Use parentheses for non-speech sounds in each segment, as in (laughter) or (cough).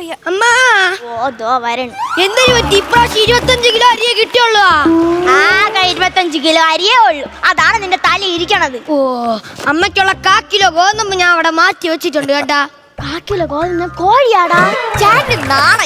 വയ്യ അമ്മ! ഓ ദോ വരണ് എന്തിനു പറ്റി? ഇപ്രാവശ്യം ഇരുപത്തഞ്ച് കിലോ അരിയെ കിട്ടിയുള്ളൂ. ആകെ ഇരുപത്തഞ്ച് കിലോ അരിയേ ഉള്ളൂ. അതാണ് നിന്റെ തല ഇരിക്കണത്. ഓ അമ്മയ്ക്കുള്ള കാ കിലോ ഗോതമ്പ് ഞാൻ അവിടെ മാറ്റി വെച്ചിട്ടുണ്ട് കേട്ടാ. കാക്കിലോ ഗോതമ്പ് കോഴിയാടാ. ചേട്ടന്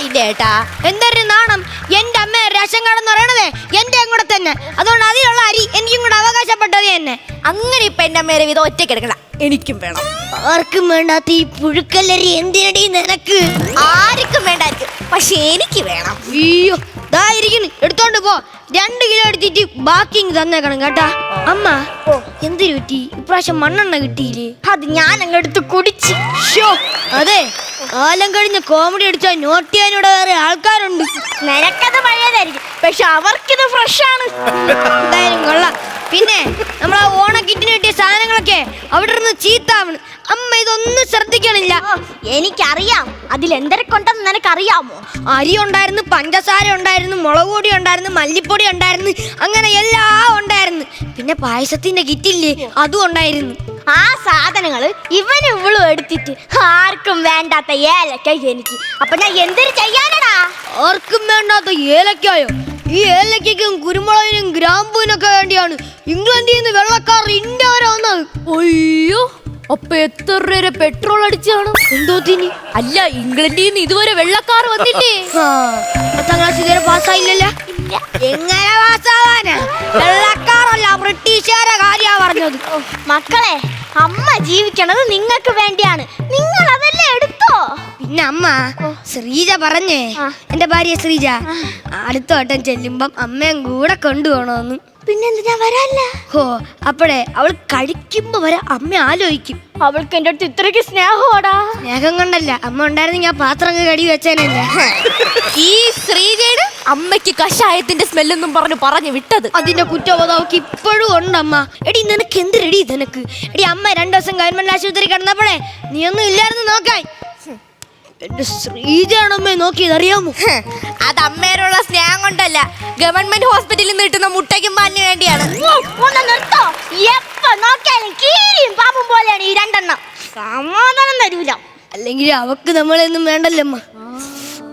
ഇല്ല ഏട്ടാ? എന്തൊരു നാണം? എന്റെ അമ്മ രസം കാർഡെന്ന് പറയണതേ എന്റെ അങ്ങോട്ട് തന്നെ. അതുകൊണ്ട് അതിലുള്ള അരി എനിക്കും കൂടെ അവകാശപ്പെട്ടത് തന്നെ അങ്ങനെ ഇപ്പൊ എന്റെ അമ്മേരെ വിധം ഒറ്റയ്ക്ക് എടുക്കണ എനിക്കും വേണം. ആർക്കും വേണ്ടാത്ത ഈ പുഴുക്കല്ലരി എന്തിനടി നിനക്ക്? ആർക്കും വേണ്ടായിരിക്കും പക്ഷെ എനിക്ക് വേണം. അയ്യോ. ദാ ഇരിക്കുന്നു. എടുത്തോണ്ട് പോ. രണ്ട് കിലോ എടുത്തിട്ട് ബാക്കി ഇങ്ങ് തന്നേക്കണം കേട്ടാ. അമ്മ ഓ. എന്തിനു കിട്ടി ഇപ്രാവശ്യം മണ്ണെണ്ണ കിട്ടിയില്ലേ? അത് ഞാൻ അങ്ങെടുത്ത് കുടിച്ച്. ഷോ അതെ കാലം കഴിഞ്ഞ കോമഡി അടിച്ചാൽ നോട്ട് ചെയ്യാനിവിടെ വേറെ ആൾക്കാരുണ്ട്. നിനക്കത് പഴയതായിരിക്കും. പക്ഷെ അവർക്കിത് ഫ്രഷ് ആണ്. എന്തായാലും കൊള്ളാം. പിന്നെ കിട്ടിയ സാധനങ്ങളൊക്കെ അവിടെ നിന്ന് ചീത്താവണ്. അമ്മ ഇതൊന്നും ശ്രദ്ധിക്കണില്ല. എനിക്കറിയാം. അതിൽ എന്തൊക്കെ ഉണ്ടെന്ന് നിനക്കറിയാമോ? അരി ഉണ്ടായിരുന്നു പഞ്ചസാര ഉണ്ടായിരുന്നു മുളക് പൊടി ഉണ്ടായിരുന്നു മല്ലിപ്പൊടി ഉണ്ടായിരുന്നു അങ്ങനെ എല്ലാം ഉണ്ടായിരുന്നു. പിന്നെ പായസത്തിന്റെ കിറ്റില്ലേ അതും ഉണ്ടായിരുന്നു. ആ സാധനങ്ങൾ ഇവന് ഇവളും എടുത്തിട്ട് ആർക്കും വേണ്ടാത്ത ഏലക്ക എനിക്ക്. അപ്പൊ ഞാൻ എന്തൊരു ചെയ്യാനടാ? ആർക്കും വേണ്ടാത്ത ഏലക്കായോ? ഈ ഏലക്കും കുരുമുളകിനും ഗ്രാമ്പൂവിനൊക്കെ വേണ്ടിയാണ്. ഇംഗ്ലണ്ടിൽ നിന്ന് വെള്ളക്കാർ ഇന്ത്യ വരെ വന്നത് അയ്യോ അപ്പൊ എത്ര രൂപ പെട്രോൾ അടിച്ചാണ്? എന്തോ തിനി? അല്ല ഇംഗ്ലണ്ടിൽ നിന്ന് ഇതുവരെ വെള്ളക്കാർ വന്നില്ലേ? ആ, പത്താം ക്ലാസ് ഇതുവരെ പാസ്സായില്ലല്ലോ എങ്ങനെ പാസ്സാവാനാ വെള്ളക്കാരല്ല ബ്രിട്ടീഷുകാരെ കാര്യ പറഞ്ഞത്. മക്കളെ അമ്മ ജീവിക്കണത് നിങ്ങൾക്ക് വേണ്ടിയാണ്. നിങ്ങൾ അമ്മ ശ്രീജ പറഞ്ഞേ. എന്റെ ഭാര്യ ശ്രീജ അടുത്ത വട്ടം ചെല്ലുമ്പം അമ്മയും കൂടെ കൊണ്ടുപോകണമെന്ന്. പിന്നെന്തിനാ വരാല്ല ഹോ അപ്പോഴേ അവൾ കഴിക്കുമ്പോ വരെ അമ്മ ആലോചിക്കും. അവൾക്ക് എന്റെ അടുത്ത് ഇത്രയ്ക്ക് സ്നേഹമോടാ. സ്നേഹം കൊണ്ടല്ല അമ്മ ഉണ്ടായിരുന്നെങ്കിൽ ആ പാത്രം അങ്ങ് കടി വെച്ചേനല്ല. ഈ ശ്രീജയുടെ അമ്മയ്ക്ക് കഷായത്തിന്റെ സ്മെല്ലെന്നും പറഞ്ഞു പറഞ്ഞു വിട്ടത്. അതിന്റെ കുറ്റബോധം ഇപ്പോഴും ഉണ്ട് അമ്മ എടി നിനക്ക് എന്ത് റെഡി നിനക്ക്? എടി അമ്മ രണ്ടു ദിവസം ഗവൺമെന്റ് ആശുപത്രി കിടന്നപ്പോഴേ നീ ഒന്നും ഇല്ലായിരുന്നു നോക്കാൻ. എന്റെ ശ്രീജയാണമ്മേ നോക്കിയത് അറിയാമോ അത് അമ്മേനുള്ള സ്നേഹം കൊണ്ടല്ല. ഗവൺമെന്റ് ഹോസ്പിറ്റലിൽ നിന്ന് കിട്ടുന്ന മുട്ടയ്ക്കും പാലിന് വേണ്ടിയാണ്. ഓ, ഒന്ന് നിർത്തോ. എപ്പ നോക്കിയാലും കീരിയും പാമ്പും പോലെയാണ് ഈ രണ്ടെണ്ണം. സമാധാനം തരൂല. അല്ലെങ്കിൽ അവക്ക് നമ്മളെയൊന്നും വേണ്ടല്ലമ്മ.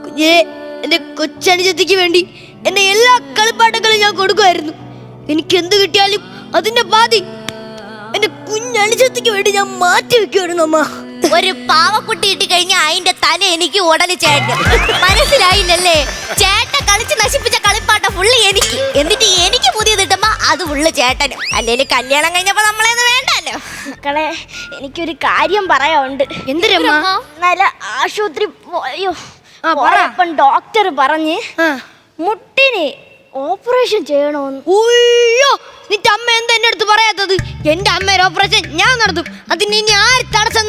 കുഞ്ഞേ എന്റെ കൊച്ചനുജത്തിക്ക് വേണ്ടി എന്റെ എല്ലാ കളിപ്പാട്ടങ്ങളും ഞാൻ കൊടുക്കുമായിരുന്നു. എനിക്ക് എന്ത് കിട്ടിയാലും അതിന്റെ പാതി എന്റെ കുഞ്ഞനുജത്തിക്ക് വേണ്ടി ഞാൻ മാറ്റി വെക്കുമായിരുന്നു അമ്മ. (laughs) ഒരു പാവക്കുട്ടി ഇട്ട് കഴിഞ്ഞാൽ അതിന്റെ തല എനിക്ക് ഉടൽ ചേട്ടൻ മനസ്സിലായില്ലല്ലേ? ചേട്ട കളിച്ച് നശിപ്പിച്ച കളിപ്പാട്ട ഫുള്ള് എനിക്ക്. എന്നിട്ട് എനിക്ക് പുതിയത് ഇട്ടുമ്പോ അത് ഫുള്ള് ചേട്ടന്. അല്ലെങ്കിൽ കല്യാണം കഴിഞ്ഞപ്പോ നമ്മളെ വേണ്ടല്ലോ. മക്കളെ എനിക്കൊരു കാര്യം പറയാനുണ്ട്. നല്ല ആശുപത്രി പോയോ ഡോക്ടർ പറഞ്ഞ് മുട്ടിന് ഓപ്പറേഷൻ ചെയ്യണോന്ന്. ഉയ്യോ നിന്റെ അമ്മ എന്താ എന്റെ അടുത്ത് പറയാത്തത്? എന്റെ അമ്മയുടെ ഓപ്പറേഷൻ ഞാൻ നടത്തും. അതിന് ഇനി ആര് തടസ്സം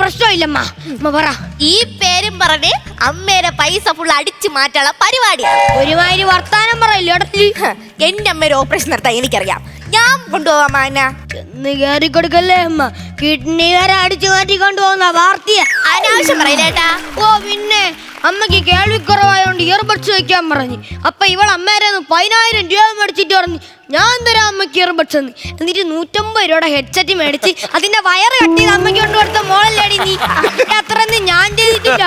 പ്രശ്നമില്ലമ്മ. അമ്മ പറ. ഈ പേരും പറഞ്ഞ് അമ്മേരെ പൈസ ഫുൾ അടിച്ചു മാറ്റാനുള്ള പരിപാടിയാണ്. ഒരുമാതിരി വർത്താനം പറയില്ല ഇടത്തിൽ എന്റെ അമ്മേരെ ഓപ്പറേഷൻ നടത്താൻ എനിക്കറിയാം. ഞാൻ കൊണ്ടുപോവാ മാന. ചെന്ന് കയറി കൊടുക്കല്ലേ അമ്മ. കിഡ്നി വരെ അടിച്ചു മാറ്റി കൊണ്ടുപോകുന്ന വാർത്തയ. അനാവശ്യം പറയില്ലേട്ടാ ഓ പിന്നെ. അമ്മയ്ക്ക് കേൾവിക്കുറവായോണ്ട് ഇയർബഡ്സ് വെക്കാൻ പറഞ്ഞു. അപ്പൊ ഇവൾ അമ്മേരെ പതിനായിരം രൂപ മേടിച്ചിട്ട് പറഞ്ഞു ഞാൻ തരാം അമ്മയ്ക്ക് ഇയർബഡ്സ് എന്ന് എന്നിട്ട് നൂറ്റമ്പത് രൂപയുടെ ഹെഡ്സെറ്റ് മേടിച്ച് അതിന്റെ വയറ് കട്ടി അമ്മയ്ക്ക് കൊണ്ട് കൊടുത്ത മോളല്ലേടി നീ? അത്രയൊന്നും ഞാൻ ചെയ്തിട്ടില്ല.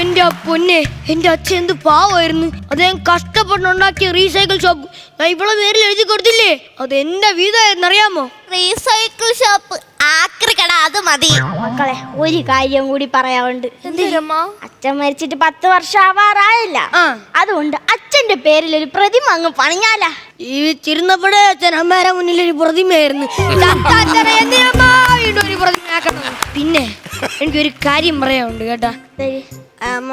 എന്റെ പൊന്നെ എന്റെ അച്ഛൻ എന്ത് പാവായിരുന്നു അദ്ദേഹം കഷ്ടപ്പെട്ടുണ്ടാക്കിയ റീസൈക്കിൾ ഷോപ്പ് ഞാൻ ഇവളെ പേരിൽ എഴുതി കൊടുത്തില്ലേ? അത് എന്റെ വീതായിരുന്നു അറിയാമോ? റീസൈക്കിൾ ഷോപ്പ് ആക്രി കട അത് മതി. മക്കളെ ഒരു കാര്യം കൂടി പറയാറുണ്ട് അച്ഛൻ മരിച്ചിട്ട് പത്ത് വർഷം ആവാറായില്ല. അതുകൊണ്ട് അതുകൊണ്ട് അച്ഛന്റെ പേരിൽ ഒരു പ്രതിമ അങ്ങ് പണിഞ്ഞാലാ. ഈ അച്ഛൻ അമ്മേരെ മുന്നിൽ ഒരു പ്രതിമയായിരുന്നു ഒരു പ്രതിമയാക്കണം. പിന്നെ എനിക്കൊരു കാര്യം പറയാനുണ്ട് കേട്ടാ. അമ്മ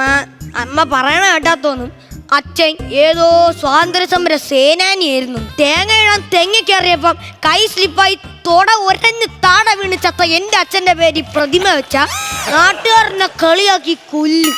അമ്മ പറയണ കേട്ടാ തോന്നും അച്ഛൻ ഏതോ സ്വാതന്ത്ര്യ സമര സേനാനിയായിരുന്നു. തേങ്ങ ഇടാൻ തെങ്ങ കയറിയപ്പം കൈ സ്ലിപ്പായി തൊട ഒരഞ്ഞ് താട വീണ് ചത്ത എന്റെ അച്ഛന്റെ പേര് പ്രതിമ വെച്ച നാട്ടുകാരനെ കളിയാക്കി കൊല്ലും.